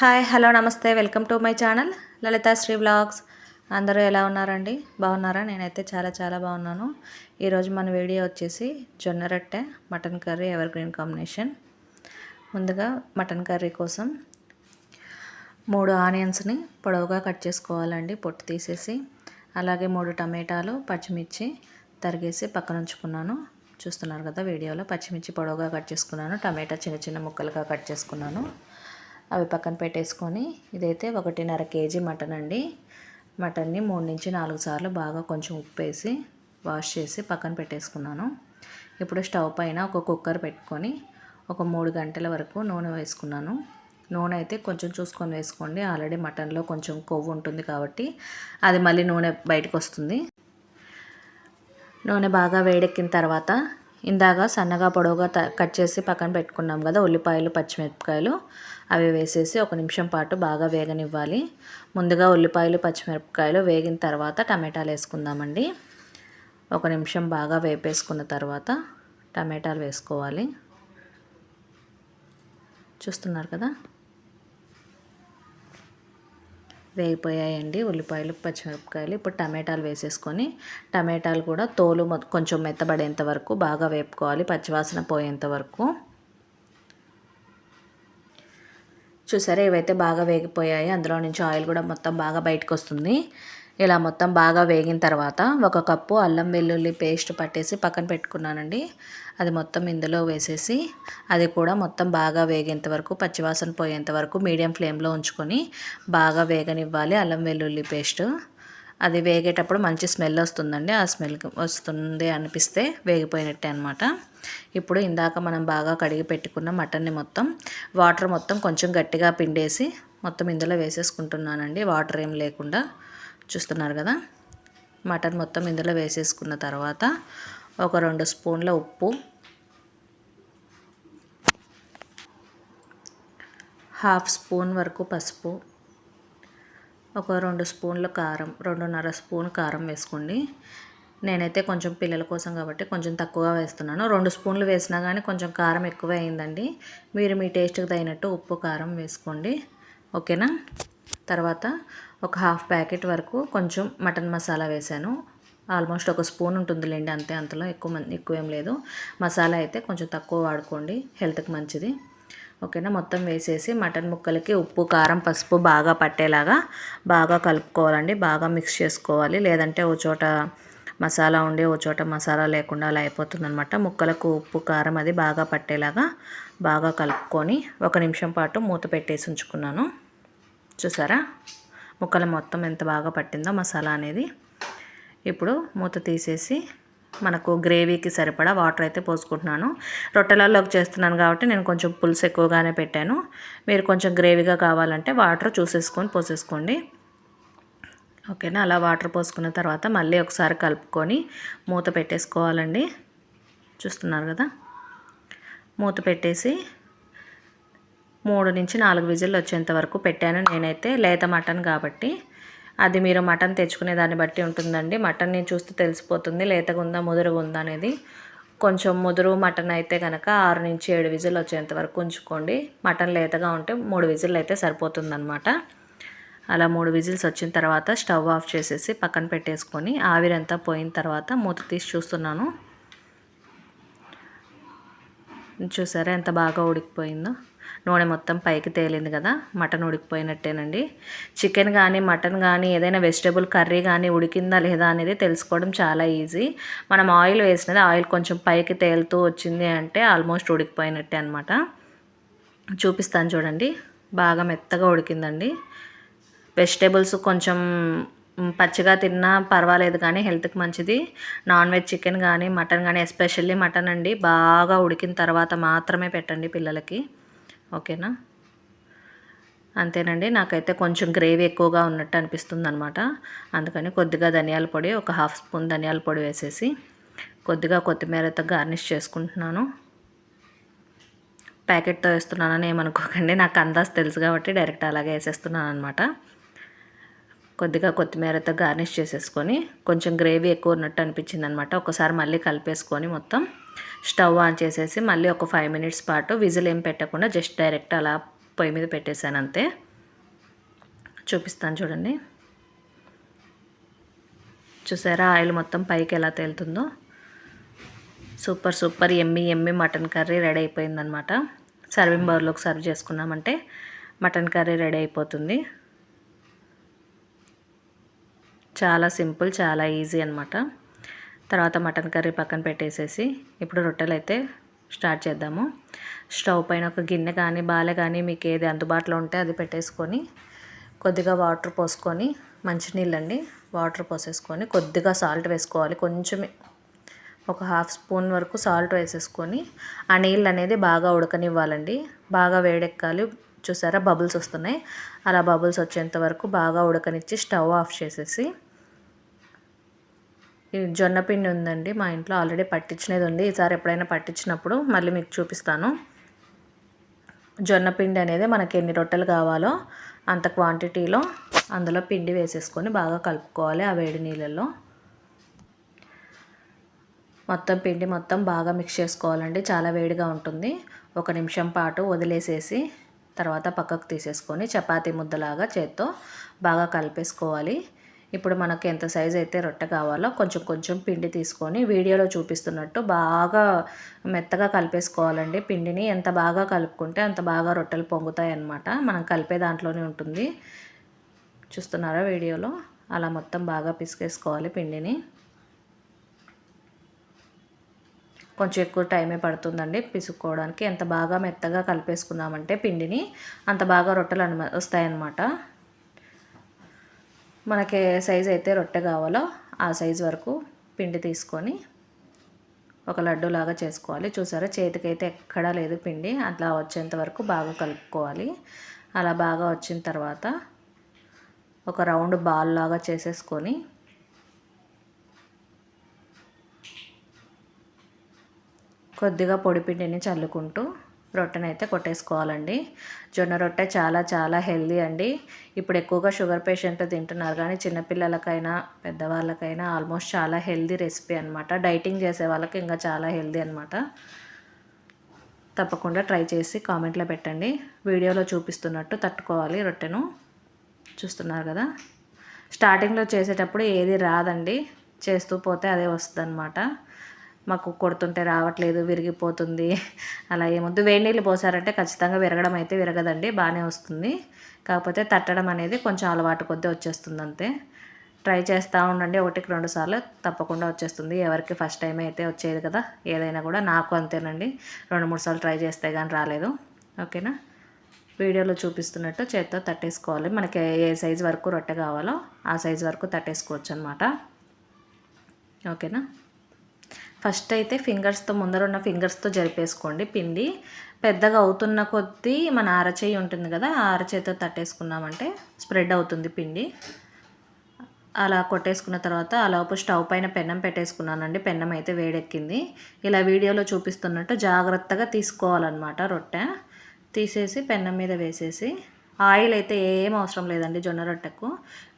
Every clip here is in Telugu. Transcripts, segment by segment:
హాయ్ హలో నమస్తే. Welcome to my channel Lalitha Sri blogs. అందరూ ఎలా ఉన్నారండి? బాగున్నారా? నేనైతే చాలా చాలా బాగున్నాను. ఈరోజు మన వీడియో వచ్చేసి జొన్న రొట్టె mutton curry evergreen combination ముందుగా మటన్ కర్రీ కోసం మూడు ఆనియన్స్ని పొడవుగా కట్ చేసుకోవాలండి. పొట్టు తీసేసి అలాగే మూడు టమాటాలు పచ్చిమిర్చి తరిగేసి పక్కన ఉంచుకున్నాను. చూస్తున్నారు కదా వీడియోలో పచ్చిమిర్చి పొడవుగా కట్ చేసుకున్నాను. టమాటా చిన్న చిన్న ముక్కలుగా కట్ చేసుకున్నాను. అవి పక్కన పెట్టేసుకొని ఇదైతే ఒకటిన్నర కేజీ మటన్ అండి. మటన్ని మూడు నుంచి నాలుగు సార్లు బాగా కొంచెం ఉప్పు వేసి వాష్ చేసి పక్కన పెట్టేసుకున్నాను. ఇప్పుడు స్టవ్ పైన ఒక కుక్కర్ పెట్టుకొని ఒక మూడు గంటల వరకు నూనె వేసుకున్నాను. నూనె అయితే కొంచెం చూసుకొని వేసుకోండి. ఆల్రెడీ మటన్లో కొంచెం కొవ్వు ఉంటుంది కాబట్టి అది మళ్ళీ నూనె బయటకు వస్తుంది. నూనె బాగా వేడెక్కిన తర్వాత ఇందాక సన్నగా పొడవుగా కట్ చేసి పక్కన పెట్టుకున్నాం కదా ఉల్లిపాయలు పచ్చిమిరపకాయలు. అవి వేసేసి ఒక నిమిషం పాటు బాగా వేగనివ్వాలి. ముందుగా ఉల్లిపాయలు పచ్చిమిరపకాయలు వేగిన తర్వాత టమాటాలు వేసుకుందామండి. ఒక నిమిషం బాగా వేపేసుకున్న తర్వాత టమాటాలు వేసుకోవాలి. చూస్తున్నారు కదా? వేగిపోయాయండి ఉల్లిపాయలు పచ్చిమిరపకాయలు. ఇప్పుడు టమాటాలు వేసేసుకొని టమాటాలు కూడా తోలు కొంచెం మెత్తబడేంత వరకు బాగా వేపుకోవాలి. పచ్చివాసన పోయేంత వరకు. చూసారా? ఇవైతే బాగా వేగిపోయాయి. అందులో నుంచి ఆయిల్ కూడా మొత్తం బాగా బయటకు వస్తుంది ఇలా మొత్తం బాగా వేగిన తర్వాత ఒక కప్పు అల్లం వెల్లుల్లి పేస్ట్ పట్టేసి పక్కన పెట్టుకున్నానండి. అది మొత్తం ఇందులో వేసేసి అది కూడా మొత్తం బాగా వేగేంత వరకు పచ్చివాసన పోయేంత వరకు మీడియం ఫ్లేమ్లో ఉంచుకొని బాగా వేగనివ్వాలి అల్లం వెల్లుల్లి పేస్ట్. అది వేగేటప్పుడు మంచి స్మెల్ వస్తుందండి. ఆ స్మెల్ వస్తుంది అనిపిస్తే వేగిపోయినట్టే అనమాట ఇప్పుడు ఇందాక మనం బాగా కడిగి పెట్టుకున్న మటన్ని మొత్తం వాటర్ మొత్తం కొంచెం గట్టిగా పిండేసి మొత్తం ఇందులో వేసేసుకుంటున్నానండి. వాటర్ ఏం లేకుండా చూస్తున్నారు కదా? మటన్ మొత్తం ఇందులో వేసేసుకున్న తర్వాత ఒక రెండు స్పూన్ల ఉప్పు హాఫ్ స్పూన్ వరకు పసుపు ఒక రెండు స్పూన్ల కారం రెండున్నర స్పూన్ కారం వేసుకోండి. నేనైతే కొంచెం పిల్లల కోసం కాబట్టి కొంచెం తక్కువగా వేస్తున్నాను. రెండు స్పూన్లు వేసినా కానీ కొంచెం కారం ఎక్కువ అయిందండి. మీరు మీ టేస్ట్కి తగినట్టు ఉప్పు కారం వేసుకోండి. ఓకేనా? తర్వాత ఒక హాఫ్ ప్యాకెట్ వరకు కొంచెం మటన్ మసాలా వేసాను. ఆల్మోస్ట్ ఒక స్పూన్ ఉంటుందిలేండి అంతే అంతలో ఎక్కువ ఎక్కువ ఏం లేదు. మసాలా అయితే కొంచెం తక్కువ వాడుకోండి హెల్త్కి మంచిది. ఓకేనా? మొత్తం వేసేసి మటన్ ముక్కలకి ఉప్పు కారం పసుపు బాగా పట్టేలాగా బాగా కలుపుకోవాలండి. బాగా మిక్స్ చేసుకోవాలి. లేదంటే ఓ చోట మసాలా ఉండి ఓ చోట మసాలా లేకుండా అలా అయిపోతుందనమాట ముక్కలకు ఉప్పు కారం అది బాగా పట్టేలాగా బాగా కలుపుకొని ఒక నిమిషం పాటు మూత పెట్టేసి ఉంచుకున్నాను. చూసారా? ముక్కలు మొత్తం ఎంత బాగా పట్టిందో మసాలా అనేది. ఇప్పుడు మూత తీసేసి మనకు గ్రేవీకి సరిపడా వాటర్ అయితే పోసుకుంటున్నాను. రొట్టెలలోకి చేస్తున్నాను కాబట్టి నేను కొంచెం పులుసు ఎక్కువగానే పెట్టాను. మీరు కొంచెం గ్రేవీగా కావాలంటే వాటర్ చూసేసుకొని పోసేసుకోండి. ఓకేనా? అలా వాటర్ పోసుకున్న తర్వాత మళ్ళీ ఒకసారి కలుపుకొని మూత పెట్టేసుకోవాలండి. చూస్తున్నారు కదా? మూత పెట్టేసి మూడు నుంచి నాలుగు విజిల్లు వచ్చేంత వరకు పెట్టాను. నేనైతే లేత మటన్ కాబట్టి అది మీరు మటన్ తెచ్చుకునే దాన్ని బట్టి ఉంటుందండి. మటన్ని చూస్తే తెలిసిపోతుంది. లేతగా ఉందా ముదురుగా ఉందా అనేది కొంచెం ముదురు మటన్ అయితే కనుక ఆరు నుంచి ఏడు విజిల్ వచ్చేంత వరకు ఉంచుకోండి. మటన్ లేతగా ఉంటే మూడు విజిల్ అయితే సరిపోతుందన్నమాట. అలా మూడు విజిల్స్ వచ్చిన తర్వాత స్టవ్ ఆఫ్ చేసేసి పక్కన పెట్టేసుకొని ఆవిరంతా పోయిన తర్వాత మూత తీసి చూస్తున్నాను. చూసారా ఎంత బాగా ఉడికిపోయిందో? నూనె మొత్తం పైకి తేలింది కదా మటన్ ఉడికిపోయినట్టేనండి. చికెన్ కానీ మటన్ కానీ ఏదైనా వెజిటేబుల్ కర్రీ కానీ ఉడికిందా లేదా అనేది తెలుసుకోవడం చాలా ఈజీ మనం ఆయిల్ వేసినది ఆయిల్ కొంచెం పైకి తేలుతూ వచ్చింది అంటే ఆల్మోస్ట్ ఉడికిపోయినట్టే అనమాట చూపిస్తాను చూడండి బాగా మెత్తగా ఉడికిందండి. వెజిటేబుల్స్ కొంచెం పచ్చిగా తిన్నా పర్వాలేదు కానీ హెల్త్కి మంచిది. నాన్ వెజ్ చికెన్ కానీ మటన్ కానీ ఎస్పెషల్లీ మటన్ అండి బాగా ఉడికిన తర్వాత మాత్రమే పెట్టండి పిల్లలకి. ఓకేనా? అంతేనండి. నాకైతే కొంచెం గ్రేవీ ఎక్కువగా ఉన్నట్టు అనిపిస్తుంది అనమాట అందుకని కొద్దిగా ధనియాల పొడి ఒక హాఫ్ స్పూన్ ధనియాల పొడి వేసేసి కొద్దిగా కొత్తిమీరతో గార్నిష్ చేసుకుంటున్నాను. ప్యాకెట్తో వేస్తున్నానని ఏమనుకోకండి. నాకు అందాజ్ తెలుసు కాబట్టి డైరెక్ట్ అలాగే వేసేస్తున్నాను అనమాట కొద్దిగా కొత్తిమీరతో గార్నిష్ చేసేసుకొని కొంచెం గ్రేవీ ఎక్కువ ఉన్నట్టు అనిపించింది అనమాట ఒకసారి మళ్ళీ కలిపేసుకొని మొత్తం స్టవ్ ఆన్ చేసేసి మళ్ళీ ఒక ఫైవ్ మినిట్స్ పాటు విజిల్ ఏం పెట్టకుండా జస్ట్ డైరెక్ట్ అలా పొయ్యి మీద పెట్టేశాను అంతే. చూపిస్తాను చూడండి. చూసారా ఆయిల్ మొత్తం పైకి ఎలా తేలుతుందో? Super super yummy yummy mutton curry ready అయిపోయిందనమాట సర్వింగ్ బౌల్లోకి సర్వ్ చేసుకున్నామంటే మటన్ కర్రీ రెడీ అయిపోతుంది. చాలా సింపుల్ చాలా ఈజీ అనమాట తర్వాత మటన్ కర్రీ పక్కన పెట్టేసేసి ఇప్పుడు రొట్టెలు అయితే స్టార్ట్ చేద్దాము. స్టవ్ పైన ఒక గిన్నె కానీ బాలె కానీ మీకు ఏది అందుబాటులో ఉంటే అది పెట్టేసుకొని కొద్దిగా వాటర్ పోసుకొని మంచినీళ్ళండి వాటర్ పోసేసుకొని కొద్దిగా సాల్ట్ వేసుకోవాలి. కొంచెమే ఒక హాఫ్ స్పూన్ వరకు సాల్ట్ వేసేసుకొని ఆ నీళ్ళు అనేది బాగా ఉడకనివ్వాలండి. బాగా వేడెక్కాలి. చూసారా బబుల్స్ వస్తున్నాయి. అలా బబుల్స్ వచ్చేంత వరకు బాగా ఉడకనిచ్చి స్టవ్ ఆఫ్ చేసేసి జొన్న పిండి ఉందండి మా ఇంట్లో ఆల్రెడీ పట్టించినది ఉంది. ఈసారి ఎప్పుడైనా పట్టించినప్పుడు మళ్ళీ మీకు చూపిస్తాను. జొన్న పిండి అనేది మనకి ఎన్ని రొట్టెలు కావాలో అంత క్వాంటిటీలో అందులో పిండి వేసేసుకొని బాగా కలుపుకోవాలి ఆ వేడి నీళ్ళల్లో. మొత్తం పిండి మొత్తం బాగా మిక్స్ చేసుకోవాలండి చాలా వేడిగా ఉంటుంది. ఒక నిమిషం పాటు వదిలేసేసి తర్వాత పక్కకు తీసేసుకొని చపాతీ ముద్దలాగా చేత్తో బాగా కలిపేసుకోవాలి. ఇప్పుడు మనకు ఎంత సైజ్ అయితే రొట్టె కావాలో కొంచెం కొంచెం పిండి తీసుకొని వీడియోలో చూపిస్తున్నట్టు బాగా మెత్తగా కలిపేసుకోవాలండి. పిండిని ఎంత బాగా కలుపుకుంటే అంత బాగా రొట్టెలు పొంగుతాయి అన్నమాట మనం కలిపే దాంట్లోనే ఉంటుంది. చూస్తున్నారా వీడియోలో? అలా మొత్తం బాగా పిసికేసుకోవాలి పిండిని. కొంచెం ఎక్కువ టైమే పడుతుందండి పిసుక్కోవడానికి. ఎంత బాగా మెత్తగా కలిపేసుకున్నామంటే పిండిని అంత బాగా రొట్టెలు అను వస్తాయన్నమాట. మనకి ఏ సైజ్ అయితే రొట్టె కావాలో ఆ సైజ్ వరకు పిండి తీసుకొని ఒక లడ్డు లాగా చేసుకోవాలి. చూసారా? చేతికైతే ఎక్కడా లేదు పిండి. అట్లా వచ్చేంత వరకు బాగా కలుపుకోవాలి. అలా బాగా వచ్చిన తర్వాత ఒక రౌండ్ బాల్ లాగా చేసేసుకొని కొద్దిగా పొడిపిండిని చల్లుకుంటూ రొట్టెనైతే కొట్టేసుకోవాలండి. జొన్న రొట్టె చాలా చాలా హెల్దీ అండి. ఇప్పుడు ఎక్కువగా షుగర్ పేషెంట్ తింటున్నారు కానీ చిన్నపిల్లలకైనా పెద్దవాళ్ళకైనా ఆల్మోస్ట్ చాలా హెల్దీ రెసిపీ అనమాట డైటింగ్ చేసే వాళ్ళకి ఇంకా చాలా హెల్దీ అనమాట తప్పకుండా ట్రై చేసి కామెంట్లో పెట్టండి. వీడియోలో చూపిస్తున్నట్టు తట్టుకోవాలి రొట్టెను. చూస్తున్నారు కదా? స్టార్టింగ్లో చేసేటప్పుడు ఏది రాదండి. చేస్తూ పోతే అదే వస్తుంది అనమాట మాకు కొడుతుంటే రావట్లేదు విరిగిపోతుంది. అలా ఏమొద్దు. వేడి నీళ్ళు పోసారంటే ఖచ్చితంగా విరగడం అయితే విరగదండి బాగానే వస్తుంది. కాకపోతే తట్టడం అనేది కొంచెం అలవాటు కొద్దీ వచ్చేస్తుంది అంతే ట్రై చేస్తూ ఉండండి ఒకటికి రెండు సార్లు తప్పకుండా వచ్చేస్తుంది. ఎవరికి ఫస్ట్ టైం అయితే వచ్చేది కదా ఏదైనా కూడా నాకు అంతేనండి. రెండు మూడు సార్లు ట్రై చేస్తే కానీ రాలేదు. ఓకేనా? వీడియోలో చూపిస్తున్నట్టు చేత్తో తట్టేసుకోవాలి. మనకి ఏ సైజు వరకు రొట్టె కావాలో ఆ సైజు వరకు తట్టేసుకోవచ్చు అనమాట ఓకేనా? ఫస్ట్ అయితే ఫింగర్స్తో ముందర ఉన్న ఫింగర్స్తో జరిపేసుకోండి పిండి. పెద్దగా అవుతున్న కొద్దీ మన అరచేయి ఉంటుంది కదా ఆ అరచేయితో తట్టేసుకున్నామంటే స్ప్రెడ్ అవుతుంది పిండి. అలా కొట్టేసుకున్న తర్వాత అలాపు స్టవ్ పైన పెన్నం పెట్టేసుకున్నానండి. పెన్నం అయితే వేడెక్కింది. ఇలా వీడియోలో చూపిస్తున్నట్టు జాగ్రత్తగా తీసుకోవాలన్నమాట రొట్టె. తీసేసి పెన్నం మీద వేసేసి ఆయిల్ అయితే ఏం అవసరం లేదండి జొన్న రొట్టెకు.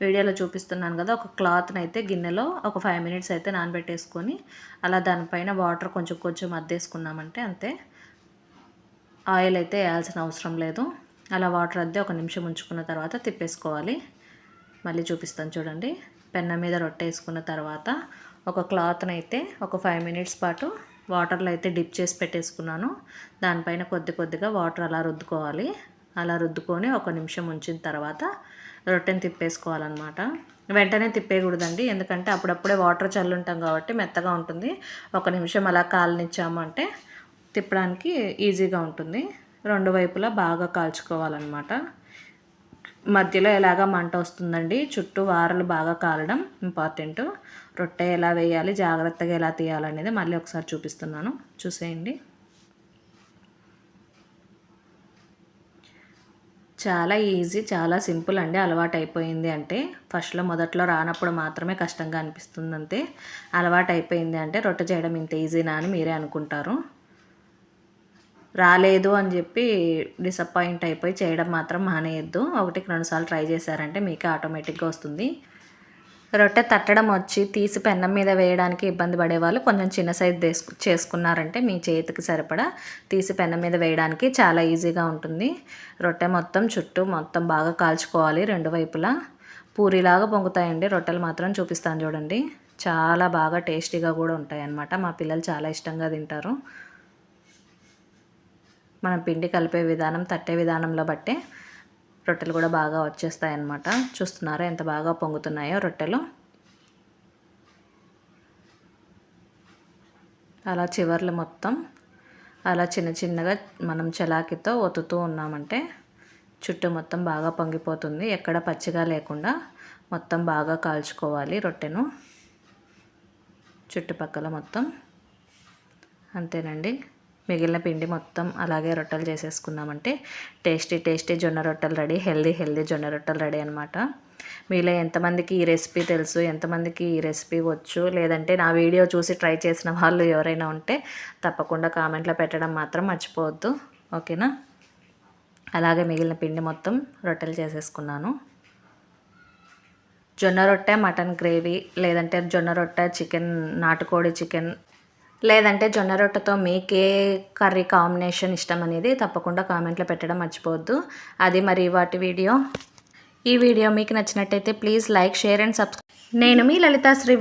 వీడియోలో చూపిస్తున్నాను కదా ఒక క్లాత్ని అయితే గిన్నెలో ఒక ఫైవ్ మినిట్స్ అయితే నానబెట్టేసుకొని అలా దానిపైన వాటర్ కొంచెం కొంచెం అద్దేసుకున్నామంటే అంతే. ఆయిల్ అయితే వేయాల్సిన అవసరం లేదు. అలా వాటర్ అద్దె ఒక నిమిషం ఉంచుకున్న తర్వాత తిప్పేసుకోవాలి. మళ్ళీ చూపిస్తాను చూడండి. పెన్న మీద రొట్టె వేసుకున్న తర్వాత ఒక క్లాత్ని అయితే ఒక ఫైవ్ మినిట్స్ పాటు వాటర్లో అయితే డిప్ చేసి పెట్టేసుకున్నాను. దానిపైన కొద్ది కొద్దిగా వాటర్ అలా రుద్దుకోవాలి. అలా రుద్దుకొని ఒక నిమిషం ఉంచిన తర్వాత రొట్టెని తిప్పేసుకోవాలన్నమాట. వెంటనే తిప్పేయకూడదండి. ఎందుకంటే అప్పుడప్పుడే వాటర్ చల్లుంటాం కాబట్టి మెత్తగా ఉంటుంది. ఒక నిమిషం అలా కాలనిచ్చామంటే తిప్పడానికి ఈజీగా ఉంటుంది. రెండు వైపులా బాగా కాల్చుకోవాలన్నమాట. మధ్యలో ఎలాగ మంట వస్తుందండి? చుట్టూ వారలు బాగా కాలడం ఇంపార్టెంట్. రొట్టె ఎలా వేయాలి? జాగ్రత్తగా ఎలా తీయాలనేది మళ్ళీ ఒకసారి చూపిస్తున్నాను. చూసేయండి. చాలా ఈజీ చాలా సింపుల్ అండి అలవాటు అయిపోయింది అంటే. ఫస్ట్లో మొదట్లో రానప్పుడు మాత్రమే కష్టంగా అనిపిస్తుంది అంతే అలవాటు అయిపోయింది అంటే రొట్టె చేయడం ఇంత ఈజీనా అని మీరే అనుకుంటారు. రాలేదు అని చెప్పి డిసప్పాయింట్ అయిపోయి చేయడం మాత్రం మానేయద్దు. ఒకటికి రెండుసార్లు ట్రై చేశారంటే మీకే ఆటోమేటిక్గా వస్తుంది. రొట్టె తట్టడం వచ్చి తీసి పెన్నం మీద వేయడానికి ఇబ్బంది పడేవాళ్ళు కొంచెం చిన్న సైజ్ చేసుకున్నారంటే మీ చేతికి సరిపడా తీసి పెన్నం మీద వేయడానికి చాలా ఈజీగా ఉంటుంది. రొట్టె మొత్తం చుట్టూ మొత్తం బాగా కాల్చుకోవాలి రెండు వైపులా. పూరిలాగా పొంగుతాయండి. రొట్టెలు మాత్రం చూపిస్తాను చూడండి. చాలా బాగా టేస్టీగా కూడా ఉంటాయి అన్నమాట మా పిల్లలు చాలా ఇష్టంగా తింటారు. మనం పిండి కలిపే విధానం తట్టే విధానంలో బట్టే రొట్టెలు కూడా బాగా వచ్చేస్తాయి అన్నమాట చూస్తున్నారా ఎంత బాగా పొంగుతున్నాయో రొట్టెలు. అలా చివర్లు మొత్తం అలా చిన్న చిన్నగా మనం చలాకితో ఒత్తుతూ ఉన్నామంటే చుట్టూ మొత్తం బాగా పొంగిపోతుంది. ఎక్కడ పచ్చిగా లేకుండా మొత్తం బాగా కాల్చుకోవాలి రొట్టెను. చుట్టుపక్కల మొత్తం. అంతేనండి. మిగిలిన పిండి మొత్తం అలాగే రొట్టెలు చేసేసుకున్నామంటే టేస్టీ టేస్టీ జొన్న రొట్టెలు రెడీ. హెల్దీ హెల్దీ జొన్న రొట్టెలు రెడీ అనమాట మీలో ఎంతమందికి ఈ రెసిపీ తెలుసు? ఎంతమందికి ఈ రెసిపీ వచ్చు? లేదంటే నా వీడియో చూసి ట్రై చేసిన వాళ్ళు ఎవరైనా ఉంటే తప్పకుండా కామెంట్లో పెట్టడం మాత్రం మర్చిపోవద్దు. ఓకేనా? అలాగే మిగిలిన పిండి మొత్తం రొట్టెలు చేసేసుకున్నాను. జొన్న రొట్టె మటన్ గ్రేవీ లేదంటే జొన్న రొట్టె చికెన్ నాటుకోడి చికెన్ లేదంటే జొన్న రొట్టెతో మీకు ఏ కర్రీ కాంబినేషన్ ఇష్టం అనేది తప్పకుండా కామెంట్లో పెట్టడం మర్చిపోవద్దు. అది మరి వాటి వీడియో. ఈ వీడియో మీకు నచ్చినట్టయితే please like share and subscribe. నేను మీ లలితా శ్రీ